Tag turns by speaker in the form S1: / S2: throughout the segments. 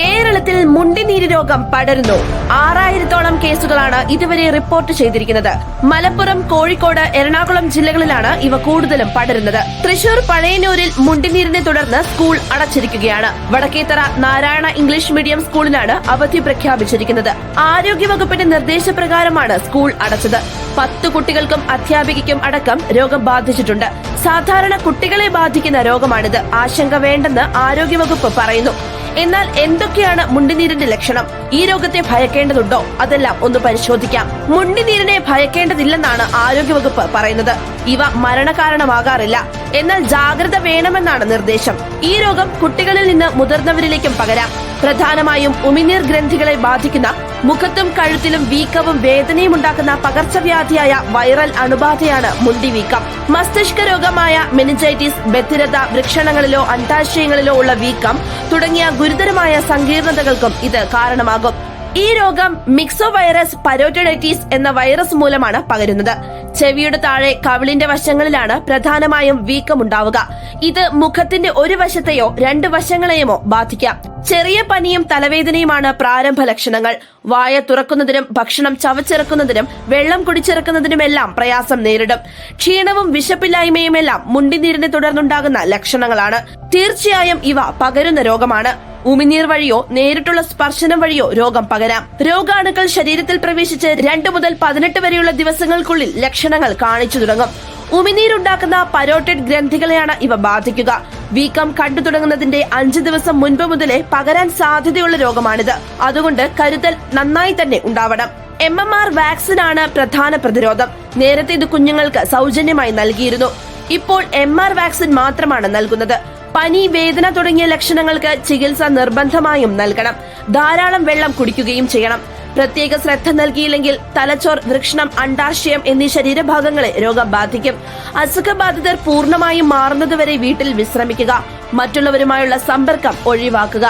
S1: കേരളത്തിൽ മുണ്ടിനീര് രോഗം പടരുന്നു. ആറായിരത്തോളം കേസുകളാണ് ഇതുവരെ റിപ്പോർട്ട് ചെയ്തിരിക്കുന്നത്. മലപ്പുറം കോഴിക്കോട് എറണാകുളം ജില്ലകളിലാണ് ഇവ കൂടുതലും പടരുന്നത്. തൃശൂർ പഴയന്നൂരിൽ മുണ്ടിനീരിനെ തുടർന്ന് സ്കൂൾ അടച്ചിരിക്കുകയാണ്. വടക്കേത്തറ നാരായണ ഇംഗ്ലീഷ് മീഡിയം സ്കൂളിലാണ് അവധി പ്രഖ്യാപിച്ചിരിക്കുന്നത്. ആരോഗ്യവകുപ്പിന്റെ നിർദ്ദേശപ്രകാരമാണ് സ്കൂൾ അടച്ചത്. പത്ത് കുട്ടികൾക്കും അധ്യാപികയ്ക്കും അടക്കം രോഗം ബാധിച്ചിട്ടുണ്ട്. സാധാരണ കുട്ടികളെ ബാധിക്കുന്ന രോഗമാണിത്. ആശങ്ക വേണ്ടെന്ന് ആരോഗ്യവകുപ്പ് പറയുന്നു. എന്നാൽ എന്തൊക്കെയാണ് മുണ്ടിനീരിന്റെ ലക്ഷണം? ഈ രോഗത്തെ ഭയക്കേണ്ടതുണ്ടോ? അതെല്ലാം ഒന്ന് പരിശോധിക്കാം. മുണ്ടിനീരിനെ ഭയക്കേണ്ടതില്ലെന്നാണ് ആരോഗ്യവകുപ്പ് പറയുന്നത്. ഇവ മരണകാരണമാകാറില്ല. എന്നാൽ ജാഗ്രത വേണമെന്നാണ് നിർദ്ദേശം. ഈ രോഗം കുട്ടികളിൽ നിന്ന് മുതിർന്നവരിലേക്കും പകരാം. പ്രധാനമായും ഉമിനീർ ഗ്രന്ഥികളെ ബാധിക്കുന്ന മുഖത്തും കഴുത്തിലും വീക്കവും വേദനയും ഉണ്ടാക്കുന്ന പകർച്ചവ്യാധിയായ വൈറൽ അണുബാധയാണ് മുണ്ടിവീക്കം. മസ്തിഷ്ക രോഗമായ മെനിജൈറ്റിസ് ബധിരത വൃക്ഷണങ്ങളിലോ അണ്ടാശയങ്ങളിലോ ഉള്ള വീക്കം തുടങ്ങിയ ഗുരുതരമായ സങ്കീർണതകൾക്കും ഇത് കാരണമാകും. ഈ രോഗം മിക്സോ വൈറസ് പരോറ്റഡൈറ്റീസ് എന്ന വൈറസ് മൂലമാണ് പകരുന്നത്. ചെവിയുടെ താഴെ കവിളിന്റെ വശങ്ങളിലാണ് പ്രധാനമായും വീക്കമുണ്ടാവുക. ഇത് മുഖത്തിന്റെ ഒരു വശത്തെയോ രണ്ട് വശങ്ങളെയുമോ ബാധിക്കാം. ചെറിയ പനിയും തലവേദനയുമാണ് പ്രാരംഭ ലക്ഷണങ്ങൾ. വായ തുറക്കുന്നതിനും ഭക്ഷണം ചവച്ചിറക്കുന്നതിനും വെള്ളം കുടിച്ചിറക്കുന്നതിനുമെല്ലാം പ്രയാസം നേരിടും. ക്ഷീണവും വിശപ്പില്ലായ്മയുമെല്ലാം മുണ്ടിനീരിനെ തുടർന്നുണ്ടാകുന്ന ലക്ഷണങ്ങളാണ്. തീർച്ചയായും ഇവ പകരുന്ന രോഗമാണ്. ഉമിനീർ വഴിയോ നേരിട്ടുള്ള സ്പർശനം വഴിയോ രോഗം പകരാം. രോഗാണുക്കൾ ശരീരത്തിൽ പ്രവേശിച്ച് രണ്ട് മുതൽ പതിനെട്ട് വരെയുള്ള ദിവസങ്ങൾക്കുള്ളിൽ ലക്ഷണങ്ങൾ കാണിച്ചു തുടങ്ങും. ഉമിനീരുണ്ടാക്കുന്ന പരോട്ടിഡ് ഗ്രന്ഥികളെയാണ് ഇവ ബാധിക്കുക. വീക്കം കണ്ടു തുടങ്ങുന്നതിന്റെ അഞ്ച് ദിവസം മുൻപ് മുതലേ പകരാൻ സാധ്യതയുള്ള രോഗമാണിത്. അതുകൊണ്ട് കരുതൽ നന്നായി തന്നെ ഉണ്ടാവണം. എം എം ആർ വാക്സിനാണ് പ്രധാന പ്രതിരോധം. നേരത്തെ ഇത് കുഞ്ഞുങ്ങൾക്ക് സൗജന്യമായി നൽകിയിരുന്നു. ഇപ്പോൾ എം ആർ വാക്സിൻ മാത്രമാണ് നൽകുന്നത്. പനി വേദന തുടങ്ങിയ ലക്ഷണങ്ങൾക്ക് ചികിത്സ നിർബന്ധമായും നൽകണം. ധാരാളം വെള്ളം കുടിക്കുകയും ചെയ്യണം. പ്രത്യേക ശ്രദ്ധ നൽകിയില്ലെങ്കിൽ തലച്ചോർ വൃക്ഷണം അണ്ടാശയം എന്നീ ശരീരഭാഗങ്ങളെ രോഗം ബാധിക്കും അസുഖബാധിതർ പൂർണമായും മാറുന്നതുവരെ വീട്ടിൽ വിശ്രമിക്കുക. മറ്റുള്ളവരുമായുള്ള സമ്പർക്കം ഒഴിവാക്കുക.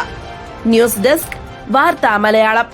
S1: ന്യൂസ് ഡെസ്ക് വാർത്താ മലയാളം.